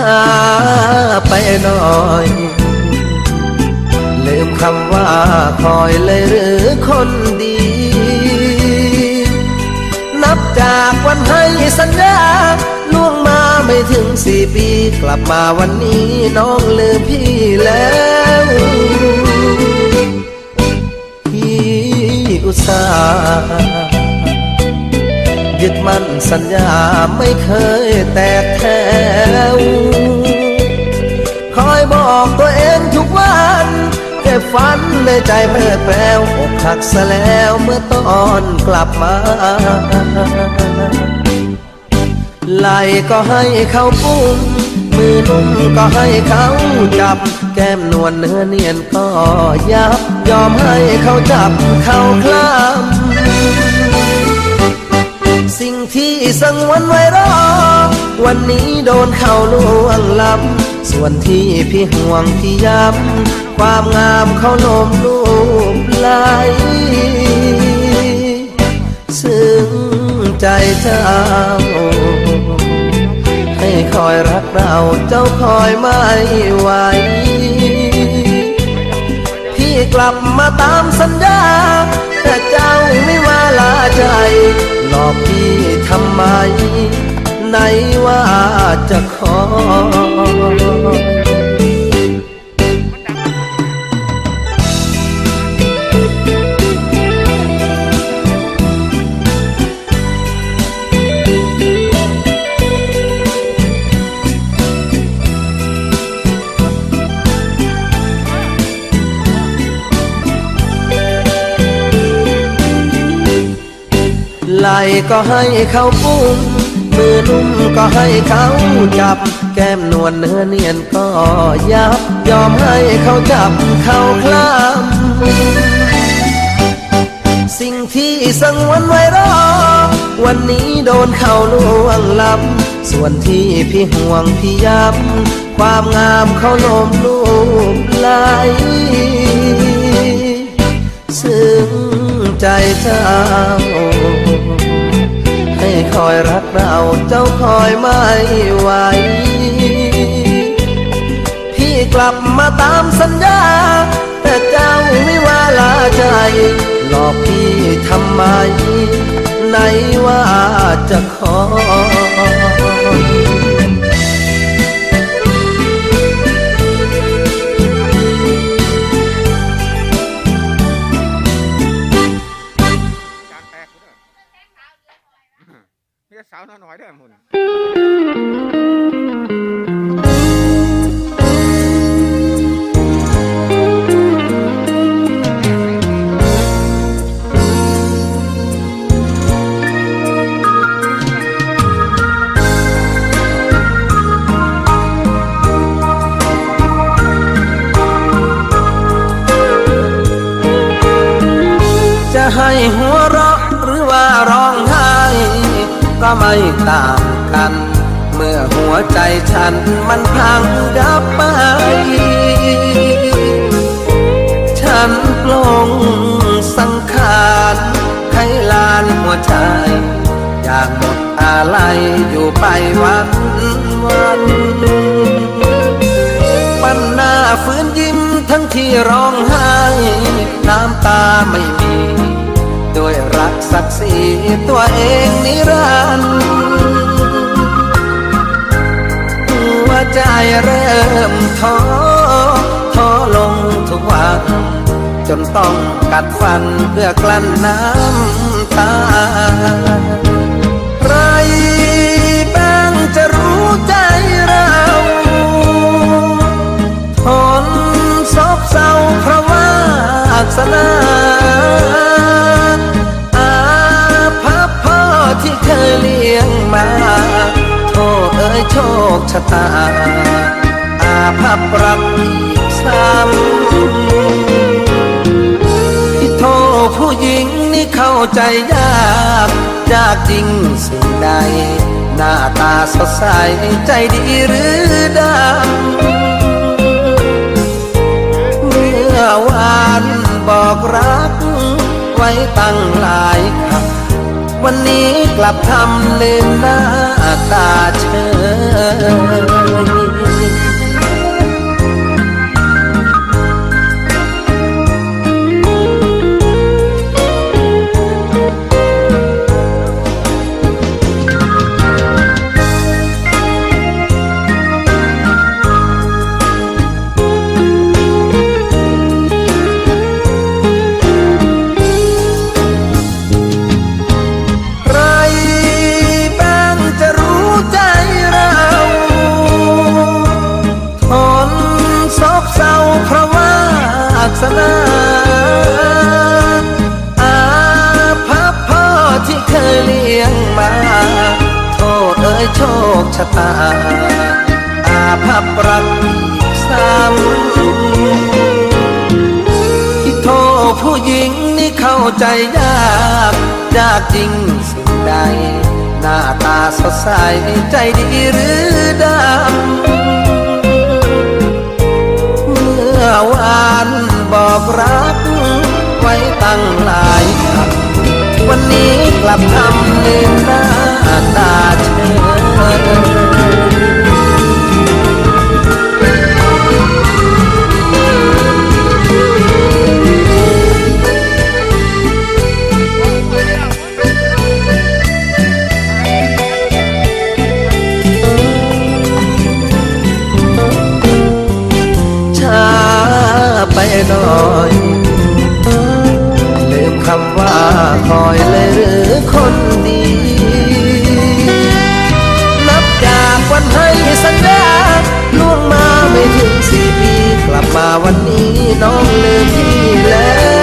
้าไปหน่อย ลืมคำว่าคอยเลยหรือคนดี นับจากวันให้สัญญาล่วงมาไม่ถึงสี่ปี กลับมาวันนี้น้องลืมพี่แล้วพี่อุตส่าห์ ดมั่นสัญญาไม่เคยแตกแถว คอยบอกตัวเองทุกวันเก็บฝันในใจเมื่อแปลวอกหักซะแล้วเมื่อตอนกลับมาไหลก็ให้เขาปุ้มมือนุ่มก็ให้เขาจับ แก้มนวลเนื้อเนียนก็ยับ ยอมให้เขาจับเขาคลำ สังวันไว้รอ วันนี้โดนเขาล่วงล้ำส่วนที่พี่ห่วงพี่ย้ำความงามเขาโลมลูบไหลซึ้งใจเจ้า ให้คอยรักเราเจ้าคอยไม่ไหวพี่กลับมาตามสัญญา แต่เจ้าไม่มาลา ใจ หลอกพี่ทำไม ไหนว่าจะขอ ไหลก็ให้เขาปุ้มมือนุ่มก็ให้เขาจับ แก้มนวลเนื้อเนียนก็ยับ ยอมให้เขาจับเขาคลำสิ่งที่สังวันไว้รอ วันนี้โดนเขาล่วงล้ำส่วนที่พี่ห่วงพี่ย้ำความงามเขาโลมลูบไหลซึ้งใจเจ้า อยรักเราเจ้าคอยไม่ไหว พี่กลับมาตามสัญญา แต่เจ้าไม่ว่าลาใจ หลอกพี่ทำไม ไหนว่าจะขอ ให้หัว ก็ไม่ต่างกัน เมื่อหัวใจฉันมันพังดับไป ฉันปลงสังขารไขลานหัวใจ อยากหมดอะไรอยู่ไปวันวันปันหน้าฟื้นยิ้มทั้งที่ร้องไห้ น้ำตาไม่มี ตัวเองนิรันดร์หัวใจเริ่มท้อท้อลงทุกวัน จนต้องกัดฟันเพื่อกลั้นน้ำตาใครบ้างจะรู้ใจเราทนซบเศร้าเพราะว่าสนา ยโชคชะตา อาภัพรักอีกซ้ำที่โทษผู้หญิงนี่เข้าใจยากยากจริงสิ่งใด หน้าตาสดใสใจดีหรือดำเมื่อวานบอกรัก ไว้ตั้งหลายคำวันนี้กลับทำลืมหน้าตาเฉย ส คชะตา อาภัพรักอีกซ้ำที่โทษผู้หญิงนี่เข้าใจยาก ยากจริงสิ่งใด หน้าตาสดใสใจดีหรือดำ เมื่อวานบอกรัก ไว้ตั้งหลายคำวันนี้กลับทำเนินหน้า คอยเลยหรือคนดี นับจากวันให้สัญญาล่วงมาไม่ถึงสี่ปี กลับมาวันนี้น้องลืมพี่แล้ว